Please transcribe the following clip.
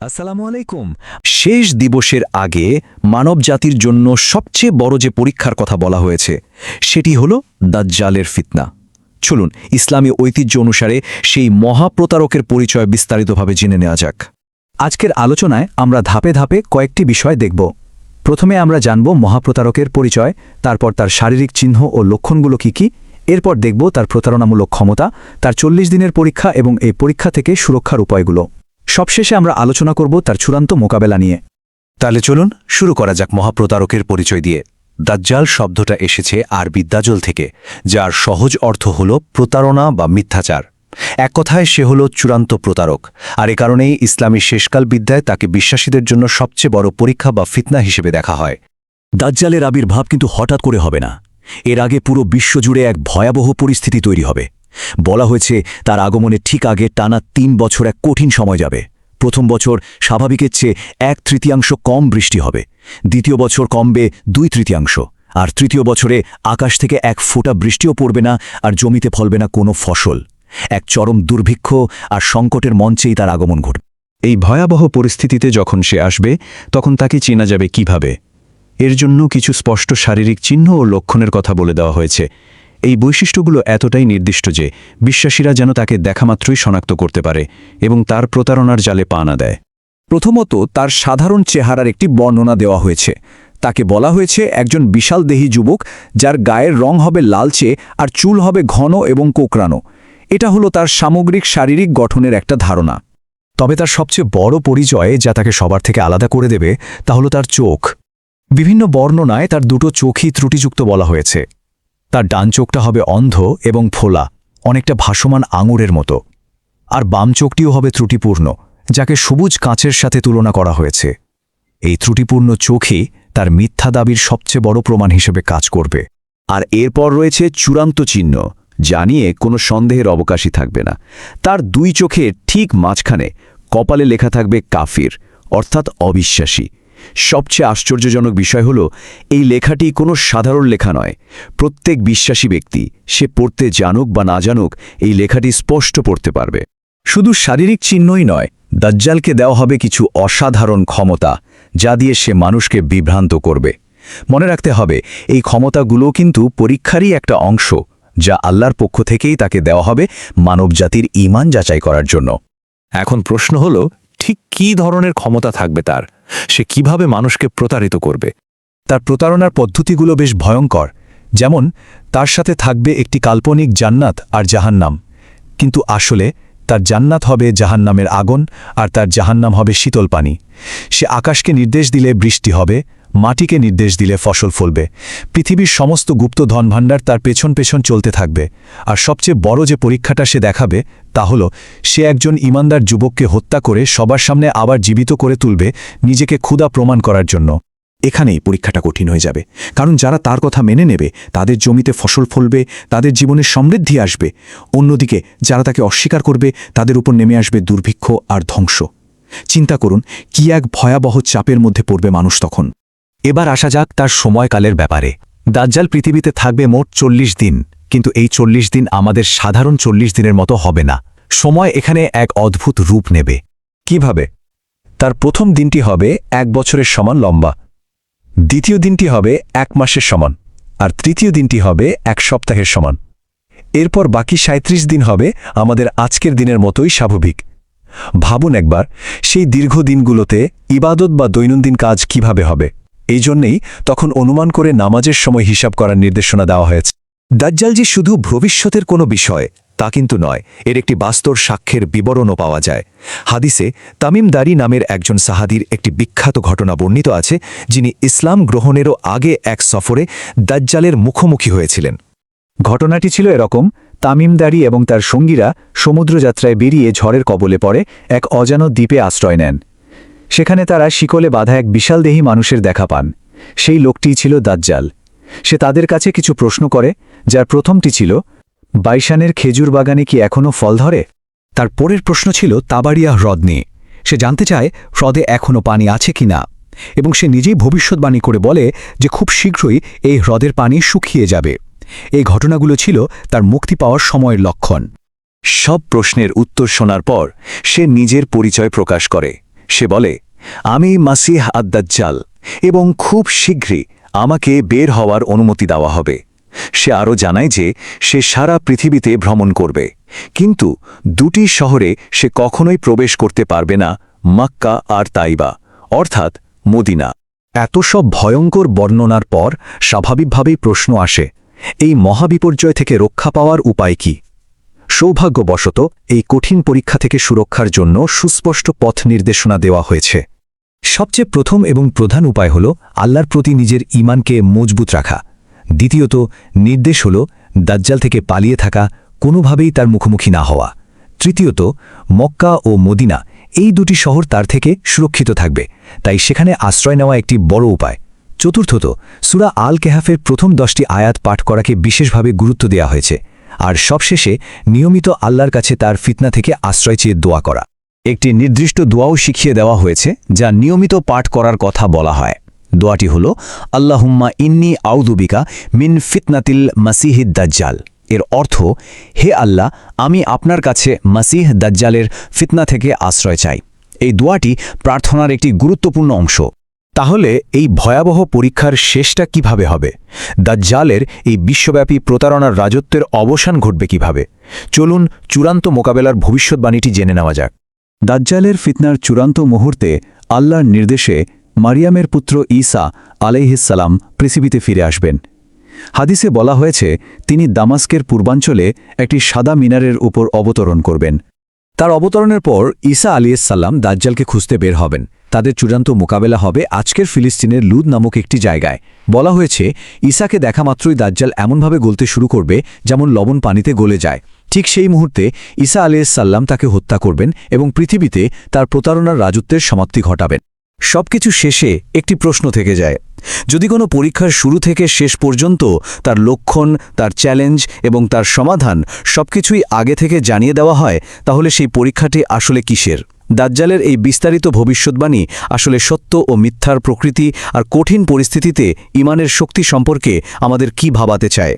আসসালামু আলাইকুম। শেষ দিবসের আগে মানবজাতির জন্য সবচেয়ে বড় যে পরীক্ষার কথা বলা হয়েছে, সেটি হল দাজ্জালের ফিতনা। চলুন, ইসলামী ঐতিহ্য অনুসারে সেই মহাপ্রতারকের পরিচয় বিস্তারিতভাবে জেনে নেওয়া যাক। আজকের আলোচনায় আমরা ধাপে ধাপে কয়েকটি বিষয় দেখব। প্রথমে আমরা জানব মহাপ্রতারকের পরিচয়, তারপর তার শারীরিক চিহ্ন ও লক্ষণগুলো কি কি, এরপর দেখব তার প্রতারণামূলক ক্ষমতা, তার চল্লিশ দিনের পরীক্ষা এবং এই পরীক্ষা থেকে সুরক্ষার উপায়গুলো। সবশেষে আমরা আলোচনা করব তার চূড়ান্ত মোকাবেলা নিয়ে। তাহলে চলুন শুরু করা যাক মহাপ্রতারকের পরিচয় দিয়ে। দাজ্জাল শব্দটা এসেছে আরবি দাজল থেকে, যার সহজ অর্থ হল প্রতারণা বা মিথ্যাচার। এক কথায় সে হল চূড়ান্ত প্রতারক, আর এ কারণেই ইসলামী শেষকাল বিদ্যায় তাকে বিশ্বাসীদের জন্য সবচেয়ে বড় পরীক্ষা বা ফিতনা হিসেবে দেখা হয়। দাজ্জালের আবির্ভাব কিন্তু হঠাৎ করে হবে না। এর আগে পুরো বিশ্বজুড়ে এক ভয়াবহ পরিস্থিতি তৈরি হবে। বলা হয়েছে তার আগমনের ঠিক আগে টানা তিন বছর এক কঠিন সময় যাবে। প্রথম বছর স্বাভাবিকের চেয়ে এক তৃতীয়াংশ কম বৃষ্টি হবে। দ্বিতীয় বছর কমবে দুই তৃতীয়াংশ। আর তৃতীয় বছরে আকাশ থেকে এক ফোঁটা বৃষ্টিও পড়বে না আর জমিতে ফলবে না কোনো ফসল। এক চরম দুর্ভিক্ষ আর সংকটের মঞ্চেই তার আগমন ঘটবে। এই ভয়াবহ পরিস্থিতিতে যখন সে আসবে, তখন তাকে চেনা যাবে কীভাবে। এর জন্য কিছু স্পষ্ট শারীরিক চিহ্ন ও লক্ষণের কথা বলে দেওয়া হয়েছে। এই বৈশিষ্ট্যগুলো এতটাই নির্দিষ্ট যে বিশ্বাসীরা যেন তাকে দেখামাত্রই শনাক্ত করতে পারে এবং তার প্রতারণার জালে পা না দেয়। প্রথমত, তার সাধারণ চেহারার একটি বর্ণনা দেওয়া হয়েছে। তাকে বলা হয়েছে একজন বিশাল দেহী যুবক যার গায়ের রং হবে লালচে আর চুল হবে ঘন এবং কোকরানো এটা হলো তার সামগ্রিক শারীরিক গঠনের একটা ধারণা। তবে তার সবচেয়ে বড় পরিচয় যা তাকে সবার থেকে আলাদা করে দেবে তা হল তার চোখ। বিভিন্ন বর্ণনায় তার দুটো চোখই ত্রুটিযুক্ত বলা হয়েছে। তার ডান চোখটা হবে অন্ধ এবং ফোলা, অনেকটা ভাসমান আঙুরের মতো। আর বাম চোখটিও হবে ত্রুটিপূর্ণ, যাকে সবুজ কাঁচের সাথে তুলনা করা হয়েছে। এই ত্রুটিপূর্ণ চোখই তার মিথ্যা দাবির সবচেয়ে বড় প্রমাণ হিসেবে কাজ করবে। আর এরপর রয়েছে চূড়ান্ত চিহ্ন, যা নিয়ে কোনো সন্দেহের অবকাশই থাকবে না। তার দুই চোখের ঠিক মাঝখানে কপালে লেখা থাকবে কাফির, অর্থাৎ অবিশ্বাসী। সবচেয়ে আশ্চর্যজনক বিষয় হল, এই লেখাটি কোনো সাধারণ লেখা নয়। প্রত্যেক বিশ্বাসী ব্যক্তি, সে পড়তে জানুক বা না জানুক, এই লেখাটি স্পষ্ট পড়তে পারবে। শুধু শারীরিক চিহ্নই নয়, দাজ্জালকে দেওয়া হবে কিছু অসাধারণ ক্ষমতা, যা দিয়ে সে মানুষকে বিভ্রান্ত করবে। মনে রাখতে হবে, এই ক্ষমতাগুলো কিন্তু পরীক্ষারই একটা অংশ, যা আল্লাহর পক্ষ থেকেই তাকে দেওয়া হবে মানবজাতির ঈমান যাচাই করার জন্য। এখন প্রশ্ন হল কী ধরনের ক্ষমতা থাকবে তার? সে কীভাবে মানুষকে প্রতারিত করবে? তার প্রতারণার পদ্ধতিগুলো বেশ ভয়ঙ্কর। যেমন, তার সাথে থাকবে একটি কাল্পনিক জান্নাত আর জাহান্নাম। কিন্তু আসলে, তার জান্নাত হবে জাহান্নামের আগুন আর তার জাহান্নাম হবে শীতল পানি। সে আকাশকে নির্দেশ দিলে বৃষ্টি হবে মাটিকে নির্দেশ দিলে ফসল ফলবে। পৃথিবীর সমস্ত গুপ্ত ধনভাণ্ডার তার পেছন পেছন চলতে থাকবে। আর সবচেয়ে বড় যে পরীক্ষাটা সে দেখাবে, তা হল, সে একজন ইমানদার যুবককে হত্যা করে সবার সামনে আবার জীবিত করে তুলবে নিজেকে ক্ষুদা প্রমাণ করার জন্য। এখানেই পরীক্ষাটা কঠিন হয়ে যাবে। কারণ যারা তার কথা মেনে নেবে, তাদের জমিতে ফসল ফলবে, তাদের জীবনে সমৃদ্ধি আসবে। অন্যদিকে, যারা তাকে অস্বীকার করবে, তাদের উপর নেমে আসবে দুর্ভিক্ষ আর ধ্বংস। চিন্তা করুন, কি এক ভয়াবহ চাপের মধ্যে পড়বে মানুষ তখন। এবার আসা যাক তার সময়কালের ব্যাপারে। দাজ্জাল পৃথিবীতে থাকবে মোট চল্লিশ দিন, কিন্তু এই চল্লিশ দিন আমাদের সাধারণ চল্লিশ দিনের মতো হবে না। সময় এখানে এক অদ্ভুত রূপ নেবে। কীভাবে? তার প্রথম দিনটি হবে এক বছরের সমান লম্বা। দ্বিতীয় দিনটি হবে এক মাসের সমান, আর তৃতীয় দিনটি হবে এক সপ্তাহের সমান। এরপর বাকি সাঁত্রিশ দিন হবে আমাদের আজকের দিনের মতোই স্বাভাবিক। ভাবুন একবার, সেই দীর্ঘ দিনগুলোতে ইবাদত বা দৈনন্দিন কাজ কীভাবে হবে? এই জন্যেই তখন অনুমান করে নামাজের সময় হিসাব করার নির্দেশনা দেওয়া হয়েছে। দাজ্জাল যে শুধু ভবিষ্যতের কোনো বিষয়, তা কিন্তু নয়, এর একটি বাস্তর সাক্ষ্যের বিবরণও পাওয়া যায়। হাদিসে তামিম দারি নামের একজন সাহাদির একটি বিখ্যাত ঘটনা বর্ণিত আছে, যিনি ইসলাম গ্রহণেরও আগে এক সফরে দাজ্জালের মুখোমুখি হয়েছিলেন। ঘটনাটি ছিল এরকম তামিমদারি এবং তার সঙ্গীরা সমুদ্রযাত্রায় বেরিয়ে ঝড়ের কবলে পড়ে এক অজানো দ্বীপে আশ্রয় নেন। সেখানে তারা শিকলে বাঁধা এক বিশালদেহী মানুষের দেখা পান। সেই লোকটিই ছিল দাজ্জাল। সে তাদের কাছে কিছু প্রশ্ন করে, যার প্রথমটি ছিল, বাইশানের খেজুর বাগানে কি এখনও ফল ধরে? তার পরের প্রশ্ন ছিল, তাবাড়িয়া হ্রদ। নিয়ে সে জানতে চায়, হ্রদে এখনও পানি আছে কি না? এবং সে নিজেই ভবিষ্যৎবাণী করে বলে যে খুব শীঘ্রই এই হ্রদের পানি শুকিয়ে যাবে। এই ঘটনাগুলো ছিল তার মুক্তি পাওয়ার সময়ের লক্ষণ। সব প্রশ্নের উত্তর শোনার পর সে নিজের পরিচয় প্রকাশ করে। সে বলে, আমি মাসিহ আদ্দাজ্জাল এবং খুব শীঘ্রই আমাকে বের হওয়ার অনুমতি দেওয়া হবে। সে আরও জানায় যে সে সারা পৃথিবীতে ভ্রমণ করবে, কিন্তু দুটি শহরে সে কখনোই প্রবেশ করতে পারবে না, মাক্কা আর তাইবা, অর্থাৎ মদিনা। এত সব ভয়ঙ্কর বর্ণনার পর স্বাভাবিকভাবেই প্রশ্ন আসে, এই মহাবিপর্যয় থেকে রক্ষা পাওয়ার উপায় কি? সৌভাগ্যবশত, এই কঠিন পরীক্ষা থেকে সুরক্ষার জন্য সুস্পষ্ট পথ নির্দেশনা দেওয়া হয়েছে। সবচেয়ে প্রথম এবং প্রধান উপায় হল, আল্লাহর প্রতি নিজের ইমানকে মজবুত রাখা। দ্বিতীয়ত, নির্দেশ হল, দাজ্জাল থেকে পালিয়ে থাকা, কোনোভাবেই তার মুখোমুখি না হওয়া। তৃতীয়ত, মক্কা ও মদিনা, এই দুটি শহর তার থেকে সুরক্ষিত থাকবে, তাই সেখানে আশ্রয় নেওয়া একটি বড় উপায়। চতুর্থত, সুরা আল কেহাফের প্রথম দশটি আয়াত পাঠ করাকে বিশেষভাবে গুরুত্ব দেওয়া হয়েছে। আর সবশেষে নিয়মিত আল্লাহর কাছে তার ফিতনা থেকে আশ্রয় চেয়ে দোয়া করা। একটি নির্দিষ্ট দোয়াও শিখিয়ে দেওয়া হয়েছে, যা নিয়মিত পাঠ করার কথা বলা হয়। দোয়াটি হল, আল্লাহুম্মা ইন্নি আউদুবিকা মিন ফিতনাতিল মাসিহিদ দাজ্জাল। এর অর্থ, হে আল্লাহ, আমি আপনার কাছে মাসিহ দাজ্জালের ফিতনা থেকে আশ্রয় চাই। এই দোয়াটি প্রার্থনার একটি গুরুত্বপূর্ণ অংশ। তাহলে এই ভয়াবহ পরীক্ষার শেষটা কীভাবে হবে? দাজ্জালের এই বিশ্বব্যাপী প্রতারণার রাজত্বের অবসান ঘটবে কীভাবে? চলুন চূড়ান্ত মোকাবেলার ভবিষ্যৎবাণীটি জেনে নেওয়া যাক। দাজ্জালের ফিতনার চূড়ান্ত মুহূর্তে আল্লাহর নির্দেশে মারিয়ামের পুত্র ঈসা আলাইহিসালাম পৃথিবীতে ফিরে আসবেন। হাদিসে বলা হয়েছে, তিনি দামাস্কের পূর্বাঞ্চলে একটি সাদা মিনারের উপর অবতরণ করবেন। তার অবতরণের পর ঈসা আলিয়াল্লাম দাজ্জালকে খুঁজতে বের হবেন। তাদের চূড়ান্ত মোকাবেলা হবে আজকের ফিলিস্তিনের লুদ নামক একটি জায়গায়। বলা হয়েছে ঈসাকে দেখা মাত্রই দাজ্জাল এমনভাবে গলতে শুরু করবে যেমন লবণ পানিতে গলে যায়। ঠিক সেই মুহূর্তে ঈসা আলিয়াল্লাম তাকে হত্যা করবেন এবং পৃথিবীতে তার প্রতারণার রাজত্বের সমাপ্তি ঘটাবেন। সবকিছু শেষে একটি প্রশ্ন থেকে যায়। যদি কোনো পরীক্ষার শুরু থেকে শেষ পর্যন্ত তার লক্ষণ, তার চ্যালেঞ্জ এবং তার সমাধান সবকিছুই আগে থেকে জানিয়ে দেওয়া হয়, তাহলে সেই পরীক্ষাটি আসলে কিসের? দাজ্জালের এই বিস্তারিত ভবিষ্যৎবাণী আসলে সত্য ও মিথ্যার প্রকৃতি আর কঠিন পরিস্থিতিতে ইমানের শক্তি সম্পর্কে আমাদের কি ভাবাতে চায়?